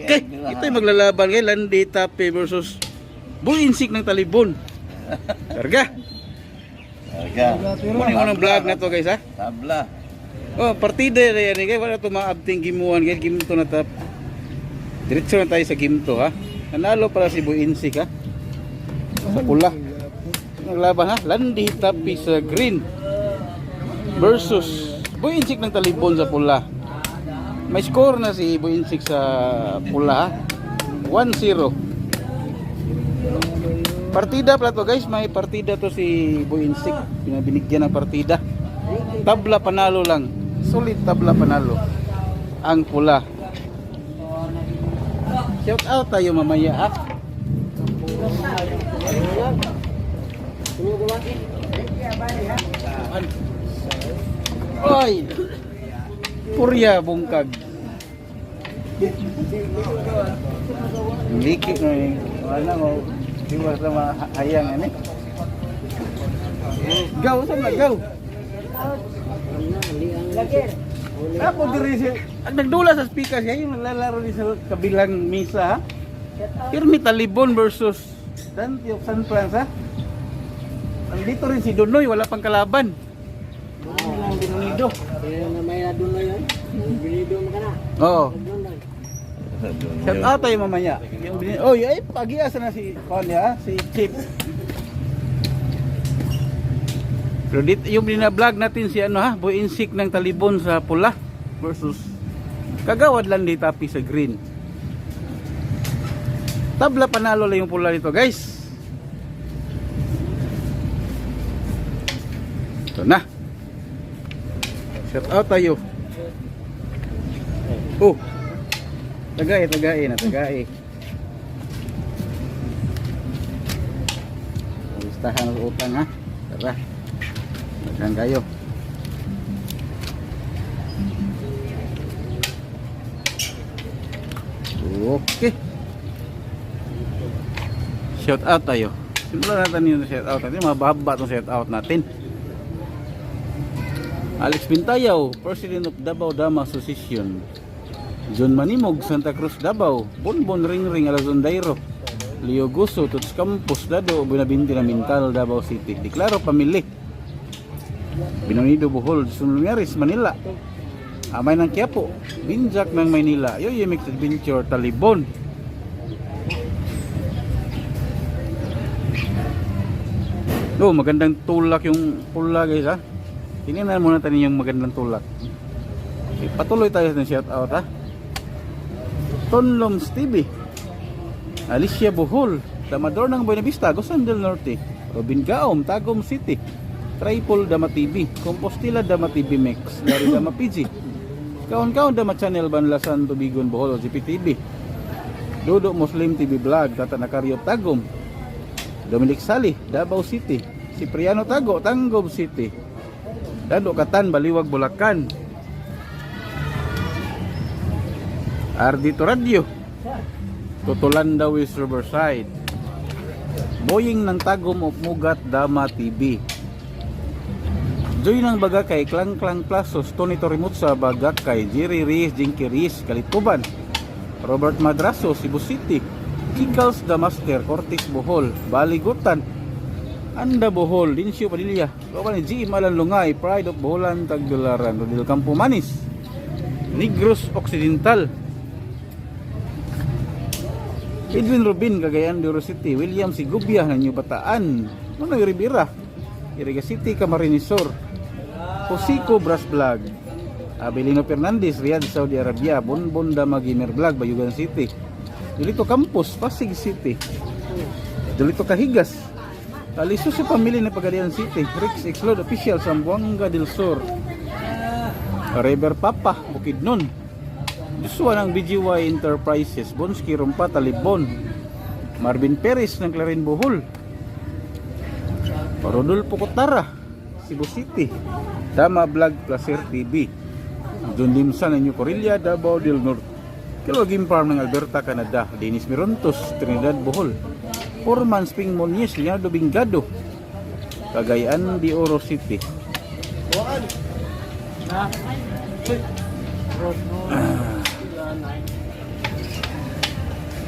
Okay, ito'y maglalaban kay Landy Tape versus Buinsik ng Talibon. Karga. Aga. Muna yung unang vlog na to guys ha. Tabla. Oh, partida na yan kay wala to maabting gimuan kay gimto na tap. Diretso na tayo sa gimto ha. Nanalo pala si Buinsik ha. Sa pula. Naglaban ha. Landy Tape sa green versus Buinsik ng Talibon sa pula. May score na si Buinsik sa pula ha. 1-0. Partida pala to guys, may partida to si Buinsik. Binabinigyan ng partida. Tabla panalo lang. Solid tabla panalo. Ang pula. Shout out tayo mamaya ah. Oy! Purya bungkag. Liki na eh. Wala mo. Di ba sa mga hayang ano? Gaw sa na gaw. Ako diri si nagdula sa speaker siya yung naglalaro ni sa kabilang misa ha. Pirmi Talibon versus Dante of San Franz ha. Nandito rin si Donoy, wala pang kalaban. Ano lang binunido. Na may na yun. Binido mo ka na. Oo. Shout out tayo mamaya. Oh, ay pagiasa na si Con ha, si Chip. Pero dito yung bina-vlog natin si ano ha, Boy Insik ng Talibon sa pula versus Kagawad lang di tapi sa green. Tabla panalo lang yung pula dito, guys. Ito na. Shout out tayo. Oh. Tagay, tagay na, tagay. Listahan ang utang ha. Tara. Dagan kayo. Okay. Shout out tayo. Simulan natin yung shout out natin. Mababa itong shout out natin. Alex Pintayaw, President of Davao Dama Association. John Manimog, Santa Cruz, Davao. Bonbon Ringring, Alazondairo. Leo Guso, Tots Campos, Dado, Binabinti na Mintal, Davao City. Deklaro pamili. Binonido Bohol, Sunungaris, Manila. Amay ng Quiapo, Binjak ng Maynila. Yoyo Mixed Adventure, Talibon. Oh, magandang tulak yung pula guys ha. Tingnan muna tayo yung magandang tulak. Okay, patuloy tayo sa shout out ha. Tonloms TV. Alicia Bohol, Damador ng Buenavista, Gusam del Norte, Robin Gaom, Tagum City, Tripol Dama TV, Compostela Dama TV Mix, Larry Dama PG, Kaon-kaon Dama Channel Banlasan Tubigon Bohol, GPTV, Dodo Muslim TV Vlog, Tata Nakaryop Tagum, Dominic Sali, Davao City, Cipriano Tago, Tangob City, Dado Katan, Baliwag, Bulacan, Ardito Radio, Tutulanda West Riverside, Boying ng Tagum of Mugat, Dama TV, Joy ng Bagakay, Klang Klang Plasos, Tony Torimutsa, Bagakay, Jerry Reyes, Jinky Reyes, Kalituban, Robert Madraso, Cebu City, Kikals Damaster, Cortis Bohol, Baligutan, Anda Bohol, Linsyo Padilla, Kawan ni G. Malanlungay, Pride of Boholan, Tagdularan, Rodil Campo Manis, Negros Occidental, Edwin Rubin, Cagayan de Oro City, William Sigubia, New Bataan, Nonoy Rivera, Iriga City, Camarines Sur, Josico Brass Vlog, Abelino Fernandez, Riyadh, Saudi Arabia, Bonbon Dama Gamer Vlog, Bayugan City, Dulito Campus, Pasig City, Dulito Kahigas, Aliso sa pamilya ng Pagadian City, Rix Explode Official, Sambuanga del Sur, River Papa, Bukidnon, Joshua ng BGY Enterprises, Bonski Rumpa, Talibon, Marvin Perez ng Clarin Bohol, Rodolfo Cotara, Cebu City, Dama Vlog Placer TV, John Limsan ng New Corilla, Davao del Norte, Kilogim Farm ng Alberta, Canada, Dennis Mirontos, Trinidad Bohol, Foreman Spring Monies, Leonardo Bingado, Cagayan de Oro City.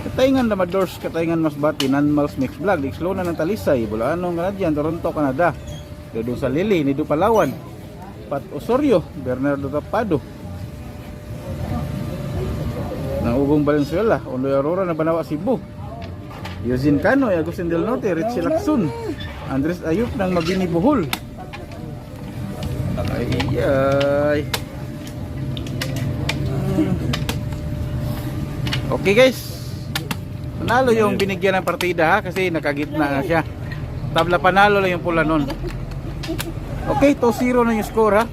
Kataingan Damadors, Kataingan Masbati, Nanmals Mix Vlog, Ixlona ng Talisay, Bulaanong Canadian, Toronto, Canada. Doon sa Lili, Nido Palawan, Pat Osorio, Bernardo Tapado. Nang Ugong Valenzuela, Uloy Aurora na Banawa Cebu. Eugene Cano, Agustin Del Norte, Richie Lacson, Andres Ayup ng Mabini Bohol. Ay, ay. Okay guys. Panalo yung binigyan ng partida ha kasi nakagitna na siya. Tabla panalo lang yung pula nun. Okay, 2-0 na yung score ha.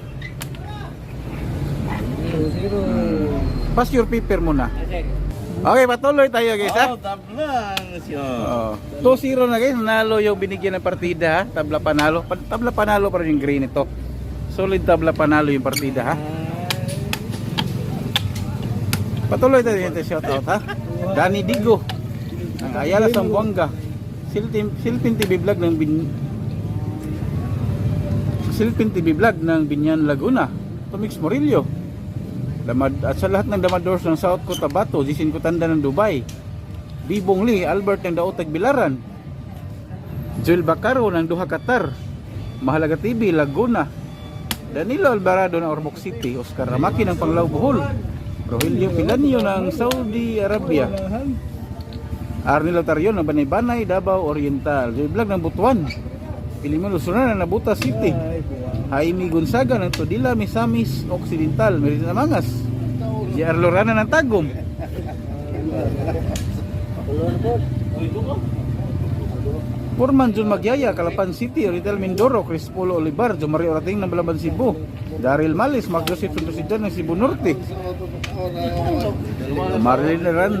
Zero. Pass your paper muna. Okay, patuloy tayo guys ha. Oh, siya. Oo. 2-0 na guys, nanalo yung binigyan ng partida ha. Tabla panalo. Pa- Tabla panalo pa rin yung green ito. Solid tabla panalo yung partida ha. Patuloy tayo yung shout out ha. Danny Digo. Ng Ayala Sambuanga. Silpin, Silpin TV vlog ng bin Silpin TV vlog ng Binyan Laguna. Tumix Morillo. Damad, at sa lahat ng Damadors ng South Cotabato, Jisin Kutanda ng Dubai. Bibong Lee, Albert ng Daotag Bilaran. Joel Bacaro ng Duha Qatar. Mahalaga TV, Laguna. Danilo Alvarado ng Ormoc City. Oscar Ramaki ng Panglao Bohol. Rogelio Pilanio ng Saudi Arabia. Arnel Otario ng Banay-Banay, Davao Oriental. Joy Vlog ng Butuan. Pilimon Luzon ng Nabuta City. Jaime Gonzaga ng Todila, Misamis Occidental. Merida Mangas. JR Lorana ng Tagum. Purman Jun Magyaya, Calapan City, Ritel Mindoro, Crispolo Olivar, Jomari Orating ng Balaban Cebu, Daryl Malis, Mag Joseph Sundusidan ng Cebu Norte, Marilyn Ran,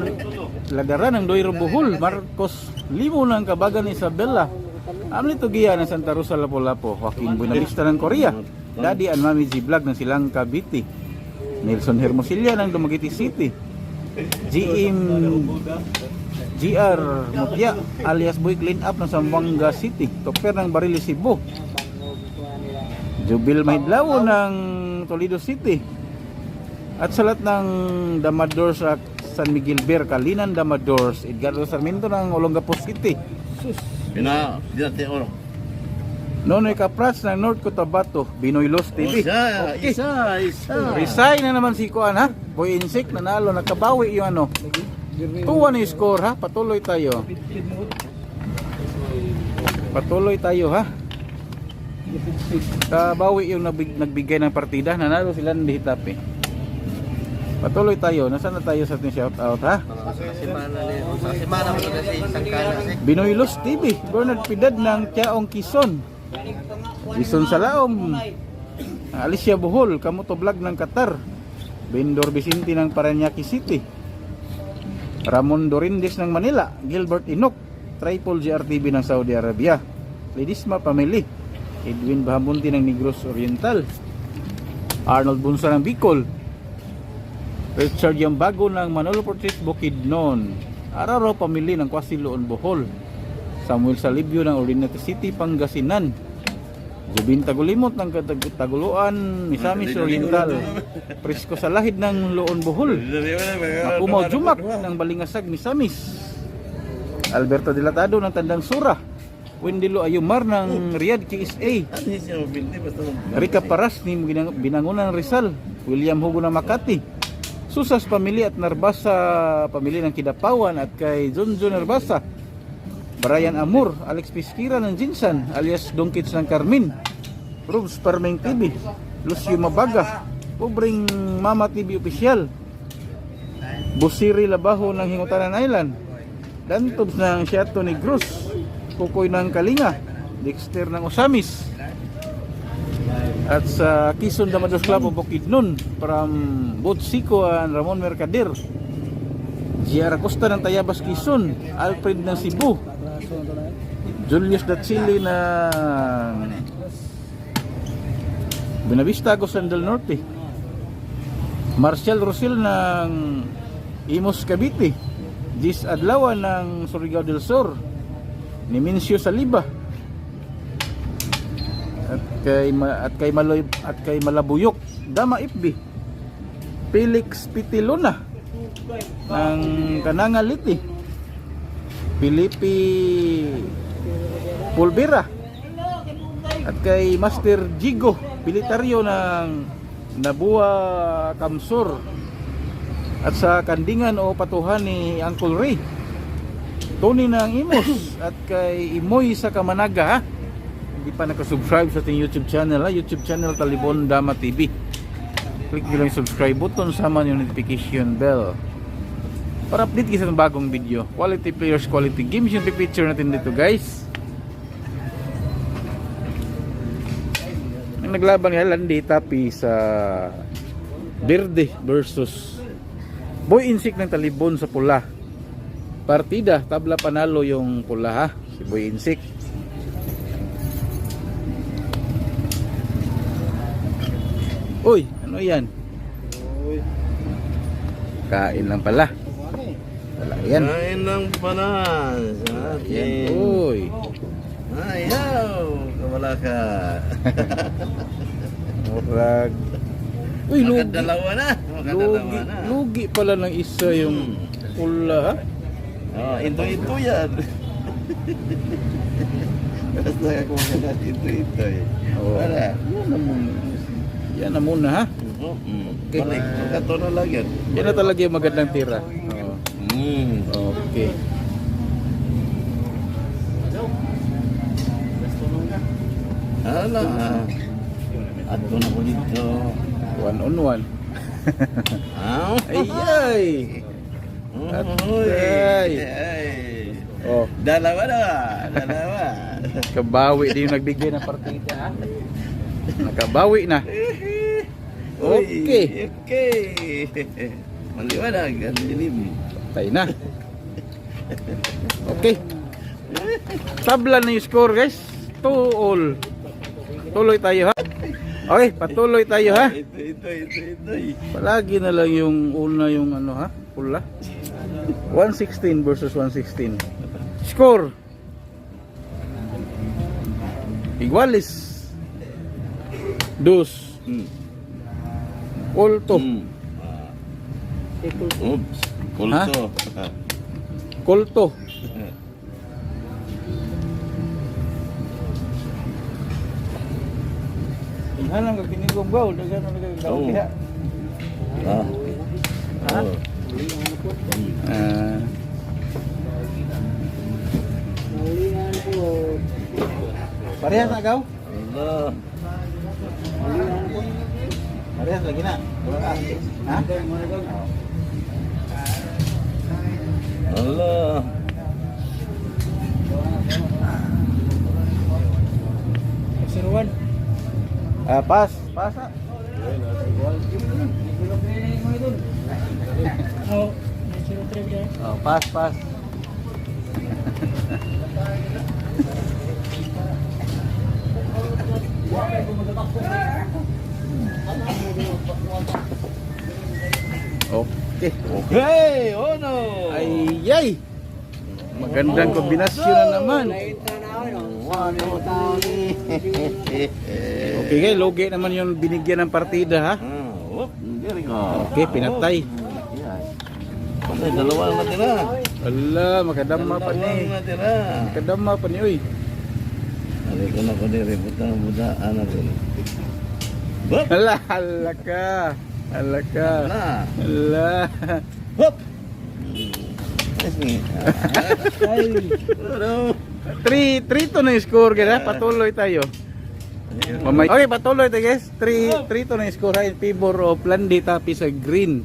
Lagaran ng Doiro Buhol, Marcos Limo ng Kabagan Isabela, Amli Tugia ng Santa Rosa Lapu-Lapu, Joaquin Buenavista ng Korea, Daddy and Mami G ng Silang Cavite, Nelson Hermosilla ng Dumaguete City, GM GR Mutya alias Boy Clean Up ng Zamboanga City, Topper ng Barili Cebu, Jubil Maidlaw ng Toledo City, at sa lahat ng Damadors at San Miguel Bear, Kalinan Damadors, Edgardo Sarmiento ng Olongapo City, Pina, di natin oro. Nonoy Capras ng North Cotabato, Binoy Los TV. Isa, Okay. isa, isa. Resign na naman si Kuan ha. Boy Insik nanalo, nakabawi yung ano. Tuwa na yung score ha. Patuloy tayo. Patuloy tayo ha. Kabawi yung nabig, nagbigay ng partida. Nanalo sila ng Dihitapi. Patuloy tayo. Nasaan na tayo sa ating shout out ha? Sa semana ni, sa semana mo na si Sangkala si. Binoy Los TV. Bernard Pidad ng Tiaong Quezon. Quezon Salaom. Alicia Bohol. Kamuto Vlog ng Qatar. Bendor Vicente ng Paranaque City. Ramon Dorindes ng Manila. Gilbert Inok. Tripol GRTV ng Saudi Arabia. Lidisma Family. Edwin Bahamunti ng Negros Oriental. Arnold Bunsa ng Bicol. Richard Yambago ng Manolo Portrait Bukidnon. Araro Pamili ng Kwasiloon Bohol. Samuel Salibyo ng Orinete City, Pangasinan. Jubin Tagulimot ng Taguluan, Misamis Oriental. Presko sa lahid ng Loon Bohol. Mapumaw Jumak ng Balingasag, Misamis. Alberto Dilatado ng Tandang Sura. Wendelo Ayumar ng Riyadh KSA. Rika Paras ni Binang- Binangunan Rizal, William Hugo ng Makati, Susas Pamilya at Narbasa Pamilya ng Kidapawan at kay Junjun Narbasa, Brian Amur, Alex Pisquira ng Jinsan alias Dongkits ng Carmin, Rubs Parmeng TV, Lucio Mabaga, Pobreng Mama TV Official, Busiri Labaho ng Hingutanan Island, Dantobs ng Siato ni Cruz, Kukoy ng Kalinga, Dexter ng Osamis, at sa Quezon Damados Club of Bukidnon from Botsiko and Ramon Mercader Giara Costa ng Tayabas Quezon Alfred ng Cebu Julius Datsili ng Benavista Agosan del Norte. Marcial Rosel ng Imos Cavite. Gis Adlawan ng Surigao del Sur. Nimincio Saliba. At kay at kay Maloy at kay Malabuyok. Dama Ipbi. Felix Pitiluna ng Kanangaliti Filipi Pulvera at kay Master Jigo Bilitaryo ng Nabua Kamsur at sa kandingan o patuhan ni Uncle Ray. Tony ng Imos at kay Imoy sa Kamanaga ha? hindi pa nakasubscribe sa ating YouTube channel ha? YouTube channel Talibon Dama TV click nyo lang subscribe button sama yung notification bell para update kayo sa bagong video. Quality players quality games yung picture natin dito guys. Ang naglaban nga Landi Tapi sa Verde versus Boy Insik ng Talibon sa pula. Partida tabla panalo yung pula ha? Si Boy Insik Uy, ano yan? Kain lang pala. Wala yan. Kain lang pala sa Yan, atin. uy. Ayaw! Kamala ka. Murag. Uy, lugi. Makadalawa na. Makadalawa Lugi, na. lugi pala ng isa yung pula. Oh, ito-ito yan. Basta ako makadal ito-ito eh. Oh. Wala. Yan na muna. Yan na muna ha. Okay. Balik. Kato na lang yan. Yan na talaga yung magandang tira. Oh. Mm. Okay. Hala. Ato na ko dito. One on one. Ah? Ay, ay. Ay. Oh, Dalawa na. Dalawa. kabawi din yung nagbigay ng partida. Nakabawi na. Okay. Okay. Maliwanag. Ang dilim. Tayo na. Okay. Tabla na yung score guys. 2 all. Tuloy tayo ha. Okay, patuloy tayo ha. Ito, ito, ito, ito. Palagi na lang yung una yung ano ha, pula. 116 versus 116. Score. Iguales. Dos. Hmm. Kolto. Hmm. Oops. Kulto. Ah. Kolto. Ihalang ka kinigong gaw, dagan na nagagaw diha. Ah. Ha? Ah. Parehas na gaw? Allah. Parehas lagi na. Ha? Allah. Siruan. Ah, pas, pas. ah. Oh, pas, pas. Okay. Okay, oh no. Ay, yay! Magandang kombinasyon na naman. Okay, guys, logi naman yung binigyan ng partida ha. Ah, go. Okay, pinatay. Patay, dalawa ang natira. Ala, makadama pa ni. Makadama pa ni, uy. Alay ko na ko diri, butang buda, anak ko. Ala, ala ka. Ala ka. Ala. Whoop! Ay. Ano? 3 3 to na score guys ha. Patuloy tayo. Mamay. Okay, patuloy tayo guys. 3 3 to na score. In favor of Landi tapi sa green.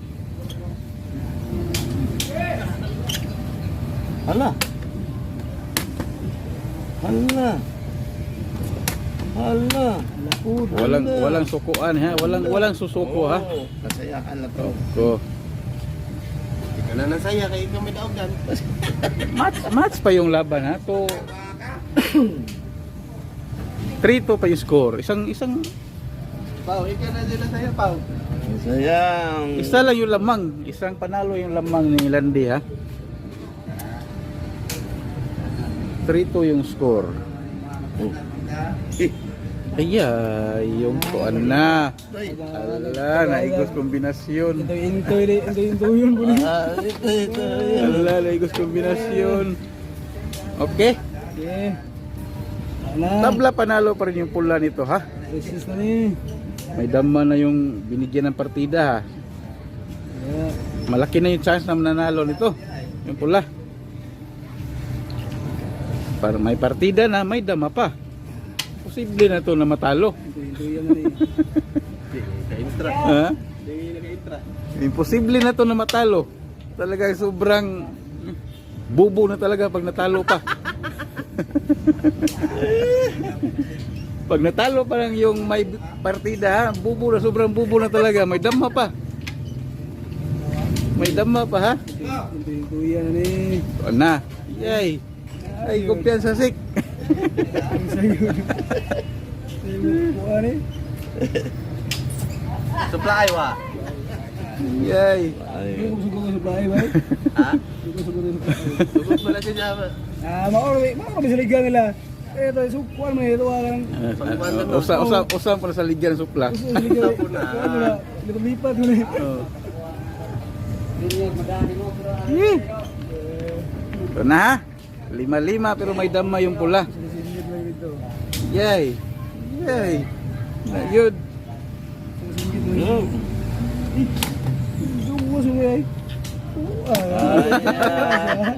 Hala. Hala. Hala. Walang walang sukuan ha. Walang walang susuko ha. Oo, Kasayahan na to. Ko. Ikaw na nasaya kay ikaw may daog dan. Match match pa yung laban ha. To 3 to pa yung score. Isang isang Pau, ikaw na din nasaya, Pau. Sayang. isa lang yung lamang. Isang panalo yung lamang ni Landi ha. 3 to yung score. Oh. Eh, Aya, yung kuan na. ay. Ala, naigos kombinasyon. Ito into ito into yun po Ah, ito, ito. Ala, naigos kombinasyon. Okay. Okay. Tabla panalo pa rin yung pula nito ha. Resist na ni. May dama na yung binigyan ng partida ha. Malaki na yung chance na mananalo nito. Yung pula. Para may partida na, may dama pa. Posible na to na matalo. Tuyo na ni. Ka-intra. Ha? Naka-intra. Imposible na to na matalo. Talaga sobrang bubo na talaga pag natalo pa. pag natalo pa lang yung may partida, ha, bubo na sobrang bubo na talaga. May dama pa. May dama pa ha. Tuyo na ni. Ano na? Yay. Ay, kumpiyansa sik. Supply wa. Yay. Sa bahay ba? Ha? Sugo sugo sa bahay. Sugot pala siya niya. Ah, maoro maoro bisa liga nila. Eh, to sukuan mo ito ang Usa usa usa pa sa ligyan ng supla. Uso liga. Lipat-lipat mo ni. Oh. Ito na ha. Lima-lima pero may dama yung pula. Yay. Yay. Na yun. Singit lang. no. Sugo sugo ay. Ah.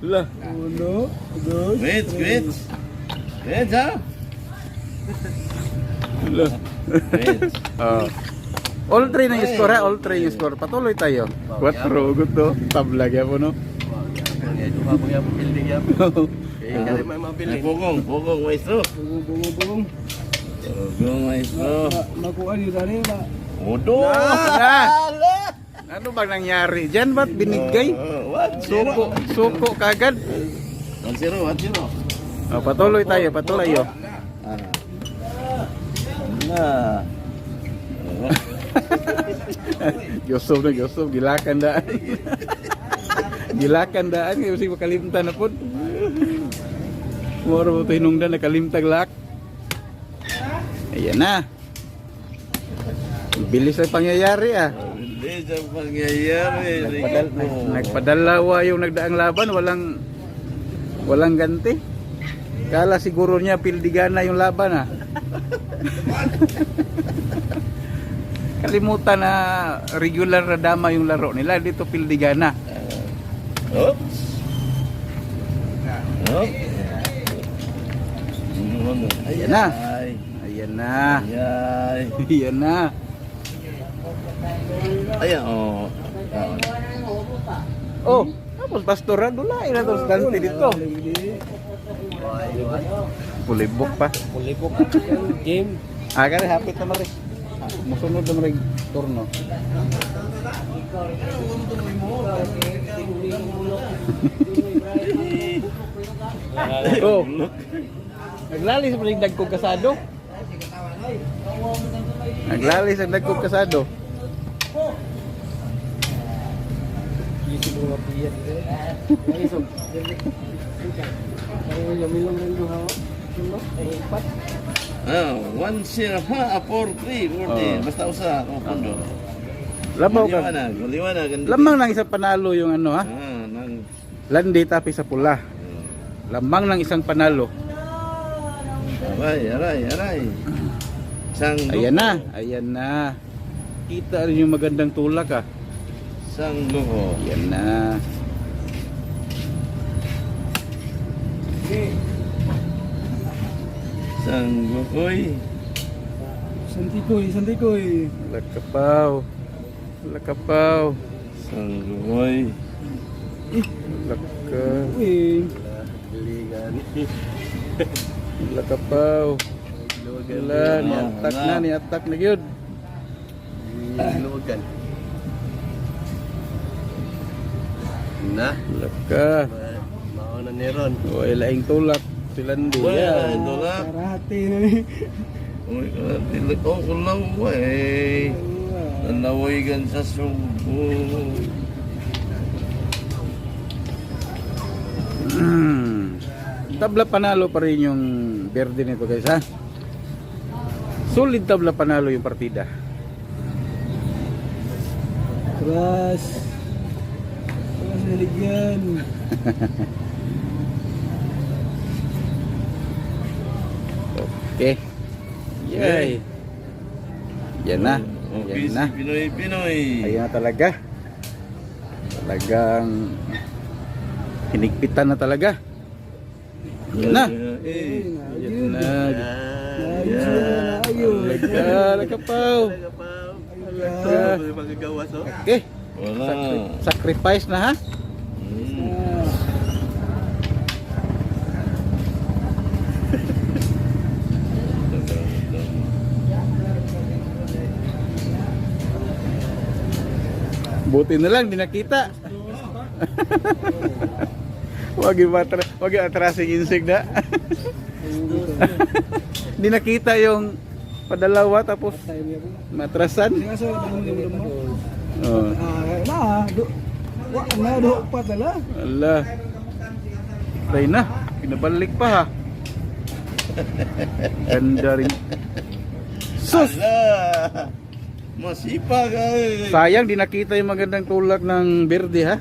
Lah. Uno, dos, Wait, wait. Wait, ha? Lah. Wait. Oh. All three na yung score ha. All three yung score. Patuloy tayo. Quatro. Gusto. Tabla kaya po no. Ito pa po yung building yan. Eh, kasi may mga Ay, building. Pugong, pugong, maestro. Bugong, bugong, bugong. Pugong, maestro. Ma- Makuha niyo tani, ma. Odo! Ah! Ano bang nangyari? Diyan ba't binigay? Oh. Suko, suko kagad. One zero, one zero. Oh, patuloy tayo, patuloy yo. Ah. Nah. Yusuf na Yusuf, gilakan daan. gilakan daan, kaya kasi makalimtan na po. Moro mo hinungdan, nakalimtag lak. Ayan na. Bilis ang pangyayari ah. Hindi sa pangyayari. Nagpadal, nag, nagpadalawa yung nagdaang laban, walang walang ganti. Kala siguro niya pildigana yung laban ah. Kalimutan na regular na dama yung laro nila dito pildigana. Oops. Oops. Ayan na. Ay. Ayan na. Ay. Ayan na. Ayan, oh. Ah. Oh, tapos pastoran dulay na tos ganti dito. Pulibok pa. Pulipok game. Ah, kaya hapit na mari. Musunod na mari turno. oh. Naglalis mo rin dagkog kasado. Naglalis ang dagkog kasado. Piyat. Ay, so. Ay, yamilong rin yung Ah, one zero ha, four, three, four, three. Oh. Basta usa, kung pundo. Lamaw ka. Liwanag, liwanag. ang- Lamang ng isang panalo yung ano ha. Ah, nang... Landi tapi sa pula. Lamang ng isang panalo. Aray, aray, aray. Sang Ayan na, ayan na. Kita rin yung magandang tulak ah. Sang luho. Ayan na. Sang luhoy. Santikoy, santikoy. Lakapaw. Lakapaw. Sang luhoy. Laka. Uy, Galingan. Lakapaw. Wala, ni atak na, ni atak na yun. Luwagan. Na. Laka. Mauna ni Ron. O, ilaing tulak. Silandi. Wala, Yan. tulak. karate na ni. Uy, tilik ko lang eh. Nanawigan sa subo. tabla panalo pa rin yung verde nito guys ha. Solid tabla panalo yung partida. Keras. Keras na Okay. Yay. Yan na. Oh, Yan na. Pinoy, Pinoy. Ayan na talaga. Talagang hinigpitan na talaga. Yan na. Eh, Yan na. yeah. Talaga, lagapaw. So. Okay. Sacrifice na ha. Buti na lang, di nakita. wag yung wag yung atrasing insig na. di nakita yung padalawa tapos matrasan. Oh, Ah, wa na do pa tala. ala. Try na, pinabalik pa ha. Ganda rin. Sus! Ala! Masipag ay. Sayang di nakita yung magandang tulak ng berde ha.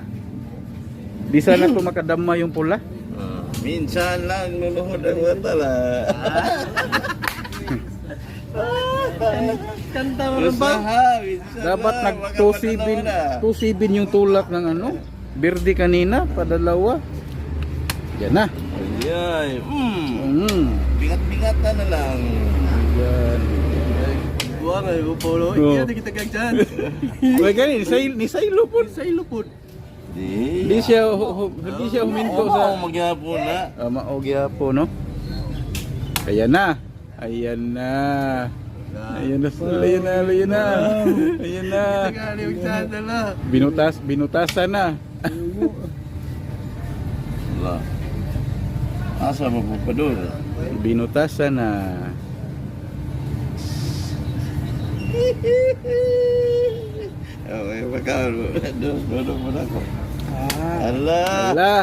Di sana ito makadama yung pula. Ah, minsan lang luluhod ang watala. Kanta mo ba? Dapat nag makapatanaw na. 2-7 yung tulak ng ano, berde kanina, padalawa. Yan na. Ayay. Mm. Mm. Bigat-bigatan na lang. Yan. Buwan ay upolo. Oo. Iya kita gagjan. Uy, ganun, ni Sail, ni Sailo po. Sa ilupod. Di. Hindi siya, hindi siya huminto Oo, sa... magyapon na. Ah, maogya po, no? Ayan na. Ayan na. Ayan na, ayan na, ayan na. Ayan na. Binutas, binutasan na. Wala. Asa mo po pa doon? Binutasan na. Okay. Dos, doon mo na ako. Ah, Ala! Ala,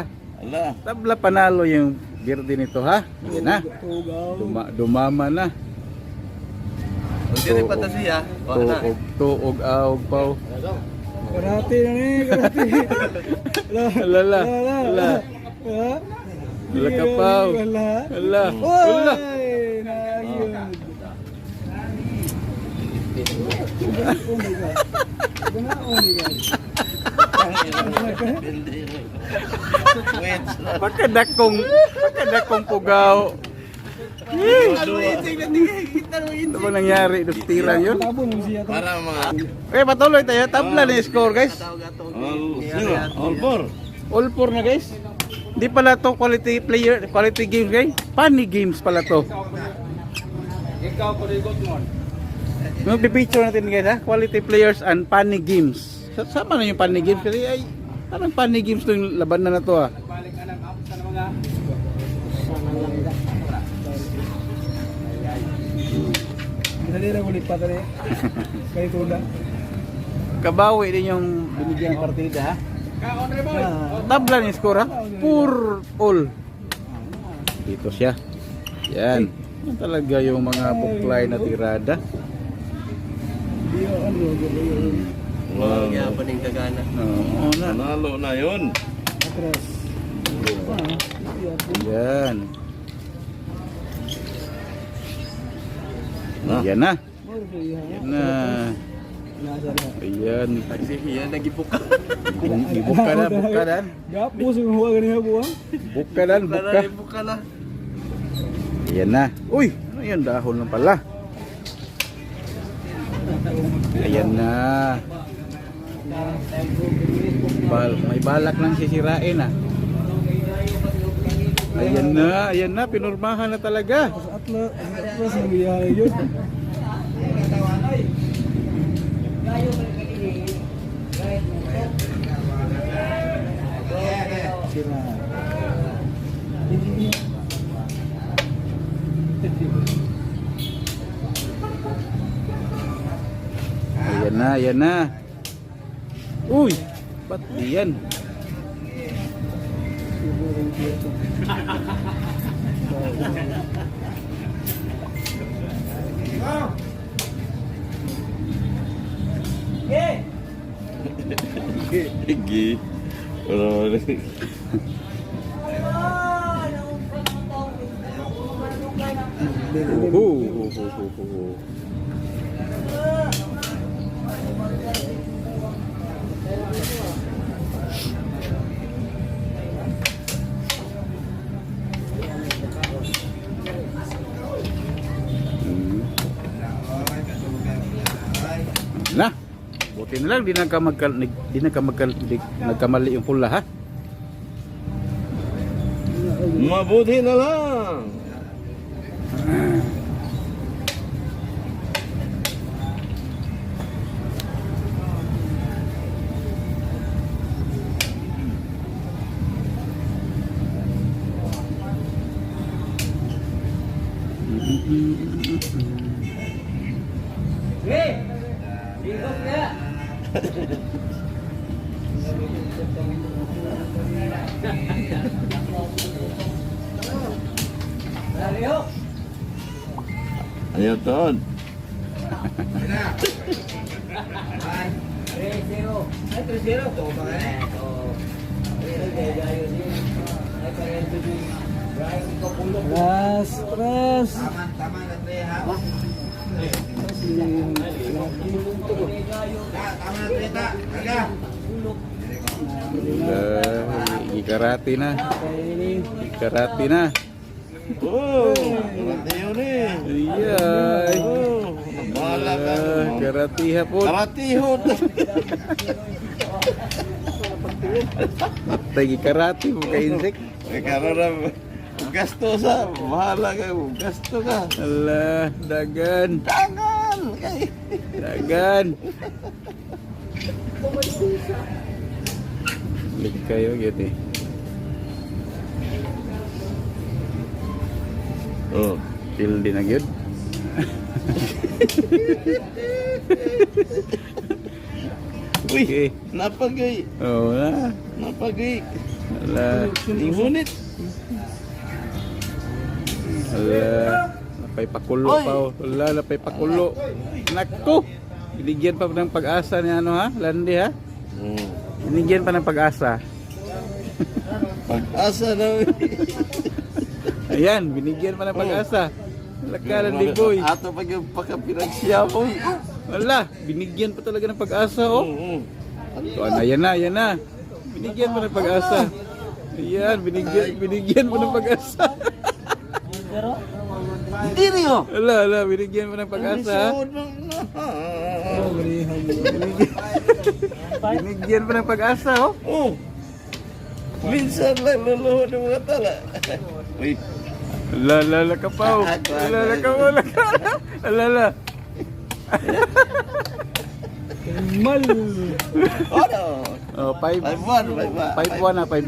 Ala! tabla panalo yung berde nito ha. Ayan na. Duma, dumama na. Na. Tuog, tuog, aog, paw. Karate na ni, karate. La, Ala, ala, ala. Ala ka. Wala. Ala, ala. Oy, nagyod. Oh my God. Gana, oh my God. Hindi. Wait, lang. Pagkadakong, pagkadakong pugaw. Ano ba nangyari? Tira yun? Para mga... Okay, patuloy tayo. Tabla na score, guys. All, four. All four na, guys. Di pala to quality player, quality games, guys. Funny games pala to. Yung pipicture natin, guys, ha? Quality players and funny games. Sa- Sama na yung funny games kasi ay parang funny games to yung laban na na to, ha? Dali na. Kay tunda. Kabawi din yung binigyan ng partida, ha? Ah, Tabla ni score, ha? Pur all. Dito siya. Yan. Yan talaga yung mga buklay na tirada. Wow. Kaya pa rin kagana. Oo na. Nanalo na yun. Atras. Yan. Na. Yan na. Yan na. Ayan. Sige, yan nagibuka. Bu- Buka na, buka na. Gapo sa mga ganyan ah. Buka na, buka. Ibuka na. Ayan na. Uy, ano yan? Dahon lang pala. Ayan na. Bal may balak lang sisirain ah. Ayan na, ayan na, pinurmahan na talaga. Atlas ang biyahe yun. Sira. Ayan na, ayan na. Uy, ba't di yan? Gigi. Wala wala. Uhu, uhu, uhu, uhu. Hmm. Buti na lang di na di na nagkamali yung pula ha. Mabuti na lang. Ayaw toon. Tras, tras. Tama na tre ha. Tama na tre ta. Kaga. Uh, ikarati na. Ikarati na. Oh, Mateo ni. Iyay. Oh, bahala ka. Ah, karati hapon. Karatihon. Tagi karati mo ka insect. May karoon gasto sa bahala ka gasto ka. Alah, dagan. Kay. Dagan. Lig kayo gitu. Oh, din na gyud. uy, Okay. napagay, Oh, na. napagay. Alah, Ihunit. alah. Napay pakulo Oy! pa. oh. Wala, napay pakulo. Nako. Binigyan pa ng pag-asa ni ano ha? Landi ha? Hmm. Binigyan pa ng pag-asa. Pag-asa na. Ayan, binigyan pa ng pag-asa. Lakalan di boy. Ato pag yung pagkapinagsya mo. Wala, binigyan pa talaga ng pag-asa oh. Oo. So, ano, yan na, yan na. Binigyan pa ng pag-asa. Ayan, binigyan, binigyan pa ng pag-asa. Hindi niyo. Wala, wala, binigyan pa ng pag-asa. ha? Binigyan pa ng pag-asa oh. Oh. Minsan lang luluhod ng mga tala. Uy, Wala ka pa oh. Wala, wala ka. Wala, wala. Mal. Oh, 5 Five one, five one. 5 1 na, 5